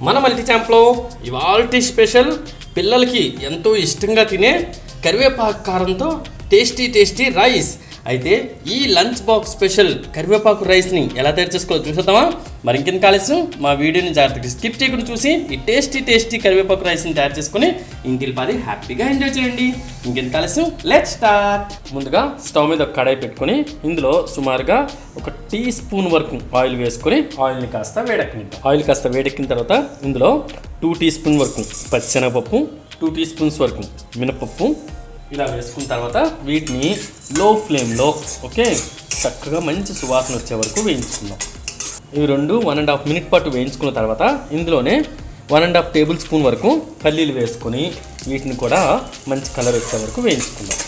మన మల్టీ ఛాంప్లో ఇవాల్టి స్పెషల్. పిల్లలకి ఎంతో ఇష్టంగా తినే కరివేపాకు కారంతో టేస్టీ టేస్టీ రైస్. అయితే ఈ లంచ్ బాక్స్ స్పెషల్ కరివేపాకు రైస్ని ఎలా తయారు చేసుకోవాలో చూసేద్దామా? మరి ఇంకెంత కాలేసం? మా వీడియోని జాగ్రత్తగా స్కిప్ చేయకుండా చూసి ఈ టేస్టీ టేస్టీ కరివేపాకు రైస్ని తయారు చేసుకుని ఇంటికి పది హ్యాపీగా ఎంజాయ్ చేయండి. ఇంకెంత కాలేసం? లెట్ స్టార్ట్ ముందుగా స్టవ్ మీద ఒక కడాయి పెట్టుకొని ఇందులో సుమారుగా ఒక టీ స్పూన్ వరకు ఆయిల్ వేసుకొని ఆయిల్ని కాస్త వేడెక్కింది ఆయిల్ కాస్త వేడెక్కిన తర్వాత ఇందులో టూ టీ స్పూన్ వరకు పచ్చిశనగపప్పు టూ టీ స్పూన్స్ వరకు మినపప్పు ఇలా వేసుకున్న తర్వాత వీటిని లో ఫ్లేమ్లో ఓకే చక్కగా మంచి సువాసన వచ్చే వరకు వేయించుకుందాం. ఇవి రెండు వన్ అండ్ హాఫ్ మినిట్ పాటు వేయించుకున్న తర్వాత ఇందులోనే one and half tablespoon వరకు పల్లీలు వేసుకొని వీటిని కూడా మంచి కలర్ వచ్చే వరకు వేయించుకుందాం.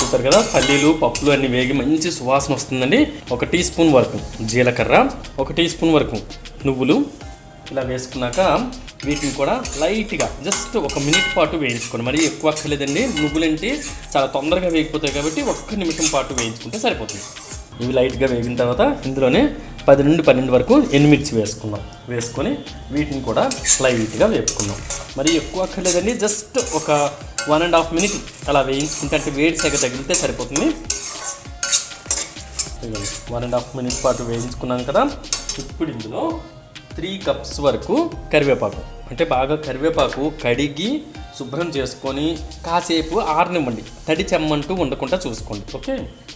చూస్తారు కదా పల్లీలు పప్పులు అన్నీ వేగి మంచి సువాసన వస్తుందండి. ఒక టీ స్పూన్ వరకు జీలకర్ర ఒక టీ స్పూన్ వరకు నువ్వులు ఇలా వేసుకున్నాక వీటిని కూడా లైట్గా జస్ట్ ఒక మినిట్ పాటు వేయించుకోండి. మరీ ఎక్కువ అక్కర్లేదండి. నువ్వులంటే చాలా తొందరగా వేగిపోతాయి కాబట్టి ఒక్క నిమిషం పాటు వేయించుకుంటే సరిపోతుంది. ఇవి లైట్గా వేగిన తర్వాత ఇందులోనే పది నుండి పన్నెండు వరకు ఎండుమిర్చి వేసుకుందాం. వేసుకొని వీటిని కూడా లైట్గా వేపుకుందాం. మరి ఎక్కువ అక్కర్లేదండి. జస్ట్ ఒక వన్ అండ్ హాఫ్ మినిట్ అలా వేయించుకుంటే అంటే వేడి సెగ తగిలితే సరిపోతుంది. వన్ అండ్ హాఫ్ మినిట్ పాటు వేయించుకున్నాం కదా. ఇప్పుడు ఇందులో త్రీ కప్స్ వరకు కరివేపాకు. అంటే బాగా కరివేపాకు కడిగి శుభ్రం చేసుకొని కాసేపు ఆరనివ్వండి. తడి చెమ్మంటూ ఉండకుండా చూసుకోండి. ఓకే?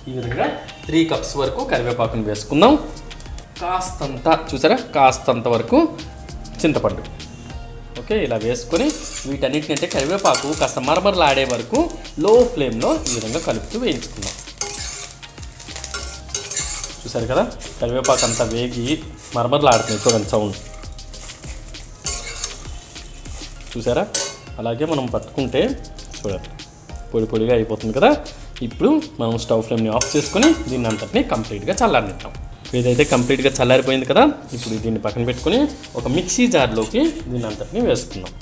ఈ విధంగా త్రీ కప్స్ వరకు కరివేపాకుని వేసుకుందాం. కాస్తంత చూసారా? కాస్తంత వరకు చింతపండు. ఓకే? ఇలా వేసుకొని వీటన్నిటిని అంటే కరివేపాకు కాస్త మరమరలాడే వరకు లో ఫ్లేమ్లో ఈ విధంగా కలుపుతూ వేయించుకుందాం. చూసారు కదా? కరివేపాకు అంతా వేగి మరమరలాడుతుంది చూడండి సౌండ్. చూసారా అలాగే మనం పట్టుకుంటే చూడండి పొడి పొడిగా అయిపోతుంది కదా? ఇప్పుడు మనం స్టవ్ ఫ్లేమ్ని ఆఫ్ చేసుకొని దీన్ని అంతటిని కంప్లీట్గా చల్లారనిద్దాం. ఇదైతే కంప్లీట్గా చల్లారిపోయింది కదా? ఇప్పుడు దీన్ని పక్కన పెట్టుకొని ఒక మిక్సీ జార్లోకి దీన్ని అంతటిని వేసుకుందాం.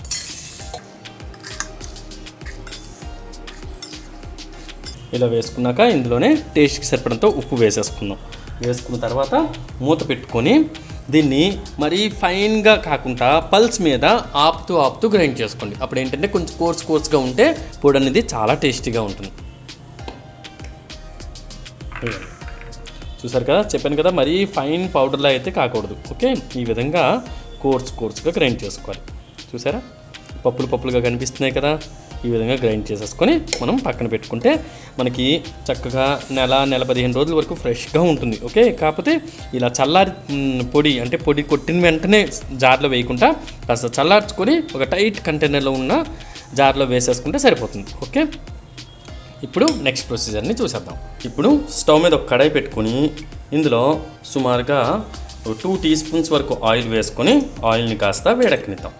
ఇలా వేసుకున్నాక ఇందులోనే టేస్ట్కి సరిపడంతో ఉప్పు వేసేసుకుందాం. వేసుకున్న తర్వాత మూత పెట్టుకొని దీన్ని మరీ ఫైన్గా కాకుండా పల్స్ మీద ఆపుతూ ఆపుతూ గ్రైండ్ చేసుకోండి. అప్పుడు ఏంటంటే కొంచెం కోర్స్ కోర్స్గా ఉంటే పొడి అనేది చాలా టేస్టీగా ఉంటుంది. చూసారు కదా? చెప్పాను కదా మరీ ఫైన్ పౌడర్లా అయితే కాకూడదు. ఓకే? ఈ విధంగా కోర్స్ కోర్స్గా గ్రైండ్ చేసుకోవాలి. చూసారా? పప్పులు పప్పులుగా కనిపిస్తున్నాయి కదా? ఈ విధంగా గ్రైండ్ చేసేసుకొని మనం పక్కన పెట్టుకుంటే మనకి చక్కగా నెల నెల పదిహేను రోజుల వరకు ఫ్రెష్గా ఉంటుంది ఓకే కాకపోతే ఇలా చల్లారి పొడి అంటే పొడి కొట్టిన వెంటనే జార్లో వేయకుండా కాస్త చల్లార్చుకొని ఒక టైట్ కంటైనర్లో ఉన్న జార్లో వేసేసుకుంటే సరిపోతుంది ఓకే ఇప్పుడు నెక్స్ట్ ప్రొసీజర్ని చూసేద్దాం. ఇప్పుడు స్టవ్ మీద ఒక కడాయి పెట్టుకొని ఇందులో సుమారుగా టూ టీ స్పూన్స్ వరకు ఆయిల్ వేసుకొని ఆయిల్ని కాస్త వేడెక్కనిద్దాం.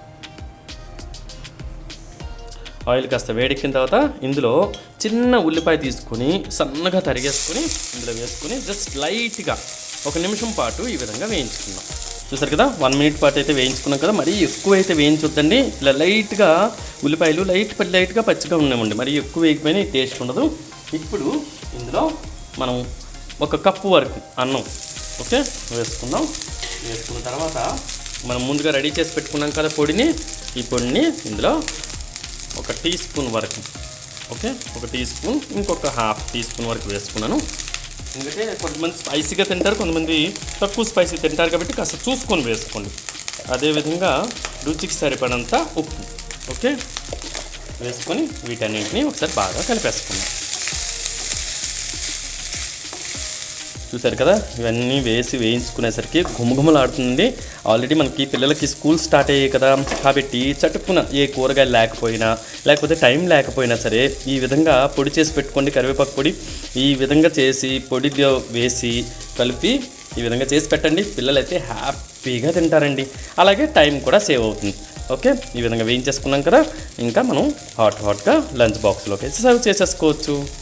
ఆయిల్ కాస్త వేడెక్కిన తర్వాత ఇందులో చిన్న ఉల్లిపాయ తీసుకొని సన్నగా తరిగేసుకొని ఇందులో వేసుకొని జస్ట్ లైట్గా ఒక నిమిషం పాటు ఈ విధంగా వేయించుకుందాం. చూసారు కదా? వన్ మినిట్ పాటు అయితే వేయించుకున్నాం కదా? మరీ ఎక్కువ అయితే వేయించొద్దండి. ఇలా లైట్గా ఉల్లిపాయలు లైట్ లైట్గా పచ్చిగా ఉండమండి. మరీ ఎక్కువ వేయకపోయినా టేస్ట్ ఉండదు. ఇప్పుడు ఇందులో మనం ఒక కప్పు వరకు అన్నం ఓకే? వేసుకుందాం. వేసుకున్న తర్వాత మనం ముందుగా రెడీ చేసి పెట్టుకున్నాం కదా పొడిని. ఈ పొడిని ఇందులో ఒక టీ స్పూన్ వరకు ఓకే? ఒక టీ స్పూన్ ఇంకొక హాఫ్ టీ స్పూన్ వరకు వేసుకున్నాను. ఎందుకంటే కొంతమంది స్పైసీగా తింటారు కొంతమంది తక్కువ స్పైసీ తింటారు కాబట్టి కాస్త చూసుకొని వేసుకోండి. అదేవిధంగా రుచికి సరిపడంత ఉప్పు ఓకే? వేసుకొని వీటన్నింటినీ ఒకసారి బాగా కలిపేసుకుందాం. చూసారు కదా? ఇవన్నీ వేసి వేయించుకునేసరికి గుమగుమలాడుతుంది ఆల్రెడీ మనకి పిల్లలకి స్కూల్ స్టార్ట్ అయ్యాయి కదా. కాబట్టి చటుక్కున ఏ కూరగాయలు లేకపోయినా లేకపోతే టైం లేకపోయినా సరే ఈ విధంగా పొడి చేసి పెట్టుకోండి కరివేపాకు పొడి. ఈ విధంగా చేసి పొడిలో వేసి కలిపి ఈ విధంగా చేసి పెట్టండి. పిల్లలైతే హ్యాపీగా తింటారండి. అలాగే టైం కూడా సేవ్ అవుతుంది. ఓకే? ఈ విధంగా వేయించేసుకున్నాం కదా. ఇంకా మనం హాట్ హాట్గా లంచ్ బాక్స్లోకి వేసి సర్వ్ చేసేసుకోవచ్చు.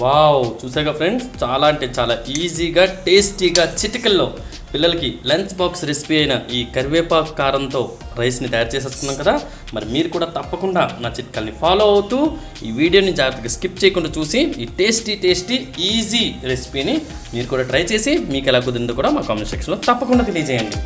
వావ్ చూసాగా ఫ్రెండ్స్? చాలా అంటే చాలా ఈజీగా టేస్టీగా చిటికల్లో పిల్లలకి లంచ్ బాక్స్ రెసిపీ అయిన ఈ కరివేపాకు కారంతో రైస్ని తయారు చేసేసుకున్నాం కదా? మరి మీరు కూడా తప్పకుండా నా చిట్కల్ని ఫాలో అవుతూ ఈ వీడియోని జాగ్రత్తగా స్కిప్ చేయకుండా చూసి ఈ టేస్టీ టేస్టీ ఈజీ రెసిపీని మీరు కూడా ట్రై చేసి మీకు ఎలా కుదిరిందో కూడా మా కామెంట్ సెక్షన్లో తప్పకుండా తెలియజేయండి.